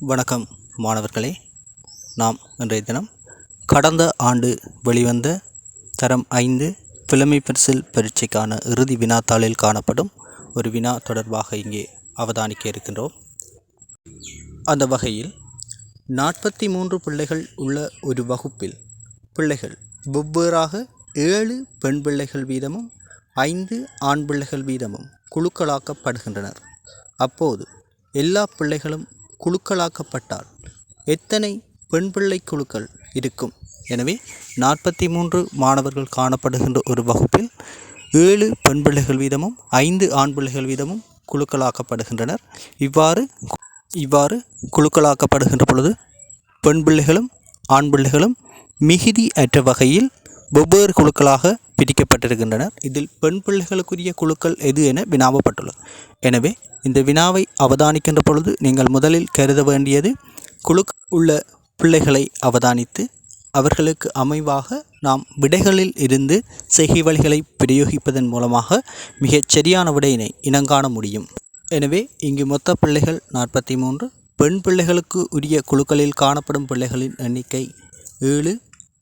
வணக்கம் மாணவர்களே. நாம் இன்றைய தினம் கடந்த ஆண்டு வெளிவந்த தரம் ஐந்து புலமை பரிசில் பரீட்சைக்கான இறுதி வினாத்தாளில் காணப்படும் ஒரு வினா தொடர்பாக இங்கே அவதானிக்க இருக்கின்றோம். அந்த வகையில் நாற்பத்தி மூன்று பிள்ளைகள் உள்ள ஒரு வகுப்பில் பிள்ளைகள் வெவ்வேறாக ஏழு பெண் பிள்ளைகள் வீதமும் ஐந்து ஆண் பிள்ளைகள் வீதமும் குழுக்களாக்கப்படுகின்றனர். அப்போது எல்லா பிள்ளைகளும் குழுக்களாக்கப்பட்டால் எத்தனை பெண் பிள்ளை குழுக்கள் இருக்கும்? எனவே நாற்பத்தி மூன்று மாணவர்கள் காணப்படுகின்ற ஒரு வகுப்பில் ஏழு பெண் பிள்ளைகள் வீதமும் ஐந்து ஆண் பிள்ளைகள் வீதமும் குழுக்களாக்கப்படுகின்றனர். இவ்வாறு இவ்வாறு குழுக்களாக்கப்படுகின்ற பொழுது பெண் பிள்ளைகளும் ஆண் பிள்ளைகளும் மிகுதி அற்ற வகையில் வெவ்வேறு குழுக்களாக பிரிக்கப்பட்டிருக்கின்றனர். இதில் பெண் பிள்ளைகளுக்குரிய குழுக்கள் எது என வினாவப்பட்டுள்ளது. எனவே இந்த வினாவை அவதானிக்கின்ற பொழுது நீங்கள் முதலில் கருத வேண்டியது குழு உள்ள பிள்ளைகளை அவதானித்து அவர்களுக்கு அமைவாக நாம் விடைகளில் இருந்து செய்கை வழிகளை பிரயோகிப்பதன் மூலமாக மிகச் சரியான விடையினை இனங்காண முடியும். எனவே இங்கு மொத்த பிள்ளைகள் நாற்பத்தி மூன்று பெண் பிள்ளைகளுக்கு உரிய குழுக்களில் காணப்படும் பிள்ளைகளின் எண்ணிக்கை ஏழு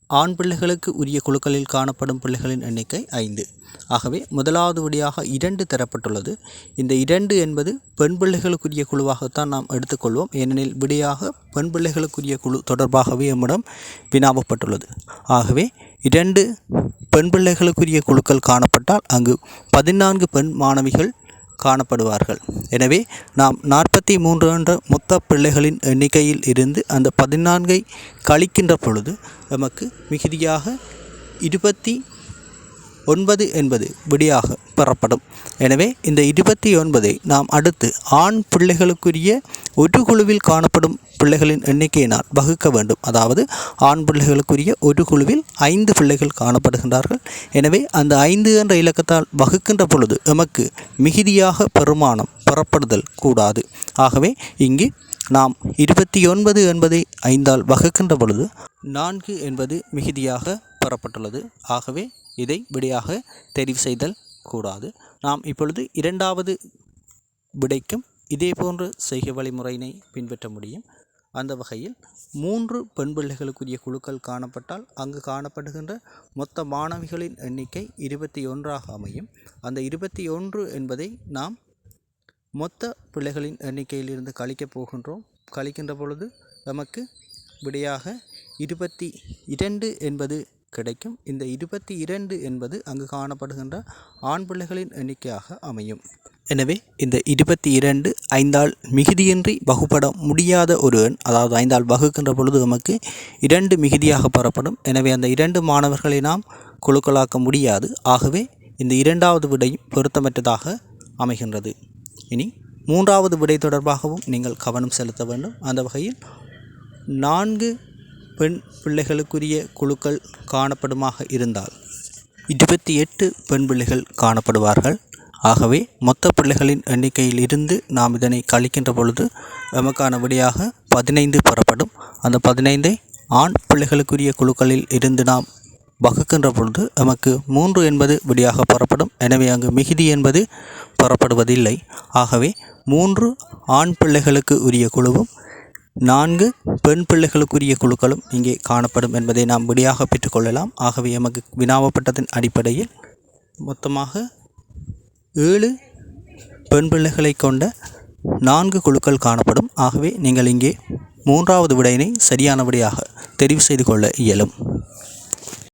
ஆண் பிள்ளைகளுக்கு உரிய குழுக்களில் காணப்படும் பிள்ளைகளின் எண்ணிக்கை ஐந்து. ஆகவே முதலாவது விடியாக இரண்டு தரப்பட்டுள்ளது. இந்த இரண்டு என்பது பெண் பிள்ளைகளுக்குரிய குழுவாகத்தான் நாம் எடுத்துக்கொள்வோம். ஏனெனில் விடியாக பெண் பிள்ளைகளுக்குரிய குழு தொடர்பாகவே நம்மிடம் வினாவப்பட்டுள்ளது. ஆகவே இரண்டு பெண் பிள்ளைகளுக்குரிய குழுக்கள் காணப்பட்டால் அங்கு பதினான்கு பெண் மாணவிகள் காணப்படுவார்கள். எனவே நாம் நாற்பத்தி மூன்று என்ற மொத்த பிள்ளைகளின் எண்ணிக்கையில் இருந்து அந்த பதினான்கை கழிக்கின்ற பொழுது நமக்கு மிகுதியாக இருபத்தி ஒன்பது என்பது விடியாக பெறப்படும். எனவே இந்த இருபத்தி ஒன்பதை நாம் அடுத்து ஆண் பிள்ளைகளுக்குரிய ஒரு குழுவில் காணப்படும் பிள்ளைகளின் எண்ணிக்கையினால் வகுக்க வேண்டும். அதாவது ஆண் பிள்ளைகளுக்குரிய ஒரு குழுவில் ஐந்து பிள்ளைகள் காணப்படுகின்றார்கள். எனவே அந்த ஐந்து என்ற இலக்கத்தால் வகுக்கின்ற பொழுது எமக்கு மிகுதியாக பெருமானம் பெறப்படுதல் கூடாது. ஆகவே இங்கு நாம் இருபத்தி ஒன்பது என்பதை ஐந்தால் வகுக்கின்ற பொழுது நான்கு என்பது மிகுதியாக பெறப்பட்டுள்ளது. ஆகவே இதை விடையாக தெரிவு செய்தல் கூடாது. நாம் இப்பொழுது இரண்டாவது விடைக்கும் இதே போன்ற செய்கை வழிமுறையினை பின்பற்ற முடியும். அந்த வகையில் மூன்று பெண் பிள்ளைகளுக்குரிய குழுக்கள் காணப்பட்டால் அங்கு காணப்படுகின்ற மொத்த மாணவிகளின் எண்ணிக்கை இருபத்தி ஒன்றாக அமையும். அந்த இருபத்தி ஒன்று என்பதை நாம் மொத்த பிள்ளைகளின் எண்ணிக்கையிலிருந்து கழிக்கப் போகின்றோம். கழிக்கின்ற பொழுது நமக்கு விடையாக இருபத்தி இரண்டு என்பது கிடைக்கும். இந்த இருபத்தி இரண்டு என்பது அங்கு காணப்படுகின்ற ஆண் பிள்ளைகளின் எண்ணிக்கையாக அமையும். எனவே இந்த இருபத்தி இரண்டு ஐந்தால் மிகுதியின்றி வகுப்பட முடியாத ஒரு எண் அதாவது ஐந்தால் வகுக்கின்ற பொழுது நமக்கு இரண்டு மிகுதியாக பெறப்படும். எனவே அந்த இரண்டு மாணவர்களை நாம் குழுக்களாக்க முடியாது. ஆகவே இந்த இரண்டாவது விடையும் பொருத்தமற்றதாக அமைகின்றது. இனி மூன்றாவது விடை தொடர்பாகவும் நீங்கள் கவனம் செலுத்த வேண்டும். அந்த வகையில் நான்கு பெண் பிள்ளைகளுக்குரிய குழுக்கள் காணப்படுமாக இருந்தால் இருபத்தி எட்டு பெண் பிள்ளைகள் காணப்படுவார்கள். ஆகவே மொத்த பிள்ளைகளின் எண்ணிக்கையில் இருந்து நாம் இதனை கழிக்கின்ற பொழுது நமக்கான விடையாக பதினைந்து பெறப்படும். அந்த பதினைந்தை ஆண் பிள்ளைகளுக்குரிய குழுக்களில் இருந்து நாம் வகுக்கின்ற பொழுது நமக்கு மூன்று என்பது விடியாக பெறப்படும். எனவே அங்கு மிகுதி என்பது பெறப்படுவதில்லை. ஆகவே மூன்று ஆண் பிள்ளைகளுக்கு உரிய குழுவும் நான்கு பெண் பிள்ளைகளுக்குரிய குழுக்களும் இங்கே காணப்படும் என்பதை நாம் விடியாக பெற்றுக்கொள்ளலாம். ஆகவே எமக்கு வினாவப்பட்டதன் அடிப்படையில் மொத்தமாக ஏழு பெண் பிள்ளைகளை கொண்ட நான்கு குழுக்கள் காணப்படும். ஆகவே நீங்கள் இங்கே மூன்றாவது விடையினை சரியான விடையாக தெரிவு செய்து கொள்ள இயலும்.